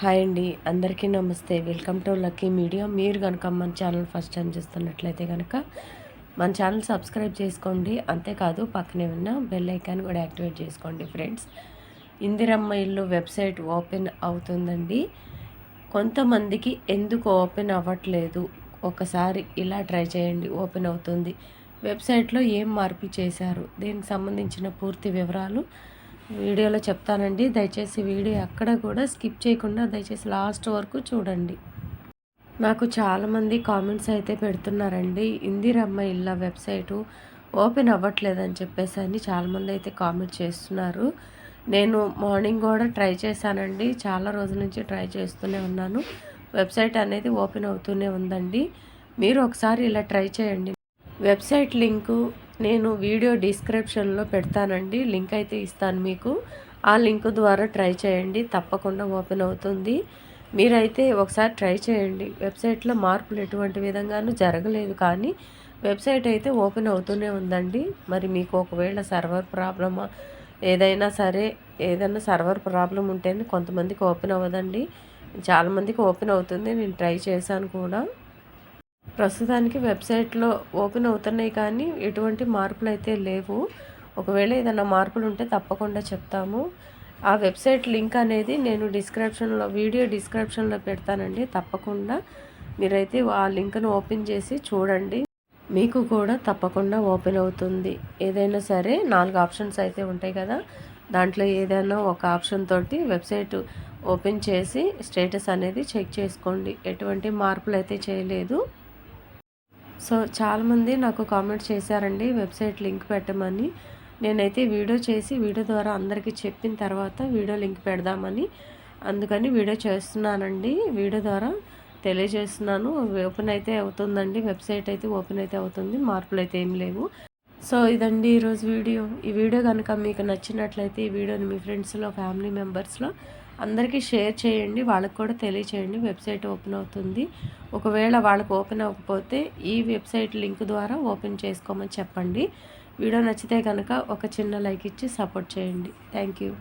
Hi అండి అందరికీ నమస్తే. Welcome to Lucky Media. మీరు కనుక మన ఛానల్ ఫస్ట్ టైం చూస్తున్నట్లయితే కనుక మన ఛానల్ సబ్స్క్రైబ్ చేసుకోండి. అంతేకాదు పక్కనే ఉన్న బెల్ ఐకాన్ కూడా యాక్టివేట్ చేసుకోండి ఫ్రెండ్స్. ఇందిరమ్మ ఇల్లు వెబ్సైట్ ఓపెన్ అవుతుందండి. కొంతమందికి ఎందుకు ఓపెన్ అవ్వట్లేదు? ఒకసారి ఇలా ట్రై చేయండి ఓపెన్ అవుతుంది. వెబ్సైట్లో ఏం మార్పు చేశారు? దీనికి సంబంధించిన పూర్తి వివరాలు వీడియోలో చెప్తానండి. దయచేసి వీడియో ఎక్కడ కూడా స్కిప్ చేయకుండా దయచేసి లాస్ట్ వరకు చూడండి. నాకు చాలామంది కామెంట్స్ అయితే పెడుతున్నారండి. ఇందిరమ్మ ఇళ్ళ వెబ్సైటు ఓపెన్ అవ్వట్లేదని చెప్పేసి అని చాలామంది అయితే కామెంట్ చేస్తున్నారు. నేను మార్నింగ్ కూడా ట్రై చేశానండి. చాలా రోజుల నుంచి ట్రై చేస్తూనే ఉన్నాను. వెబ్సైట్ అనేది ఓపెన్ అవుతూనే ఉందండి. మీరు ఒకసారి ఇలా ట్రై చేయండి. వెబ్సైట్ లింకు నేను వీడియో డిస్క్రిప్షన్లో పెడతానండి. లింక్ అయితే ఇస్తాను మీకు. ఆ లింక్ ద్వారా ట్రై చేయండి. తప్పకుండా ఓపెన్ అవుతుంది. మీరైతే ఒకసారి ట్రై చేయండి. వెబ్సైట్లో మార్పులు ఎటువంటి విధంగానూ జరగలేదు కానీ వెబ్సైట్ అయితే ఓపెన్ అవుతూనే ఉందండి. మరి మీకు ఒకవేళ సర్వర్ ప్రాబ్లమా ఏదైనా సరే ఏదైనా సర్వర్ ప్రాబ్లం ఉంటేనే కొంతమందికి ఓపెన్ అవ్వదండి. చాలామందికి ఓపెన్ అవుతుంది. నేను ట్రై చేశాను కూడా. ప్రస్తుతానికి వెబ్సైట్లో ఓపెన్ అవుతున్నాయి కానీ ఎటువంటి మార్పులు అయితే లేవు. ఒకవేళ ఏదైనా మార్పులు ఉంటే తప్పకుండా చెప్తాము. ఆ వెబ్సైట్ లింక్ అనేది నేను డిస్క్రిప్షన్లో వీడియో డిస్క్రిప్షన్లో పెడతానండి. తప్పకుండా మీరైతే ఆ లింక్ను ఓపెన్ చేసి చూడండి. మీకు కూడా తప్పకుండా ఓపెన్ అవుతుంది. ఏదైనా సరే నాలుగు ఆప్షన్స్ అయితే ఉంటాయి కదా. దాంట్లో ఏదైనా ఒక ఆప్షన్ తోటి వెబ్సైట్ ఓపెన్ చేసి స్టేటస్ అనేది చెక్ చేసుకోండి. ఎటువంటి మార్పులు అయితే చేయలేదు. సో చాలామంది నాకు కామెంట్ చేశారండి వెబ్సైట్ లింక్ పెట్టమని. నేనైతే వీడియో చేసి వీడియో ద్వారా అందరికీ చెప్పిన తర్వాత వీడియో లింక్ పెడదామని. అందుకని వీడియో చేస్తున్నానండి వీడియో ద్వారా తెలియజేస్తున్నాను. ఓపెన్ అయితే అవుతుందండి వెబ్సైట్ అయితే ఓపెన్ అయితే అవుతుంది మార్పులు అయితే ఏం లేవు. సో ఇదండి ఈరోజు వీడియో. ఈ వీడియో కనుక మీకు నచ్చినట్లయితే ఈ వీడియోని మీ ఫ్రెండ్స్లో ఫ్యామిలీ మెంబర్స్లో అందరికీ షేర్ చేయండి వాళ్ళకి కూడా తెలియచేయండి వెబ్సైట్ ఓపెన్ అవుతుంది. ఒకవేళ వాళ్ళకి ఓపెన్ అవ్వకపోతే ఈ వెబ్సైట్ లింక్ ద్వారా ఓపెన్ చేసుకోమని చెప్పండి. వీడియో నచ్చితే కనుక ఒక చిన్న లైక్ ఇచ్చి సపోర్ట్ చేయండి. Thank you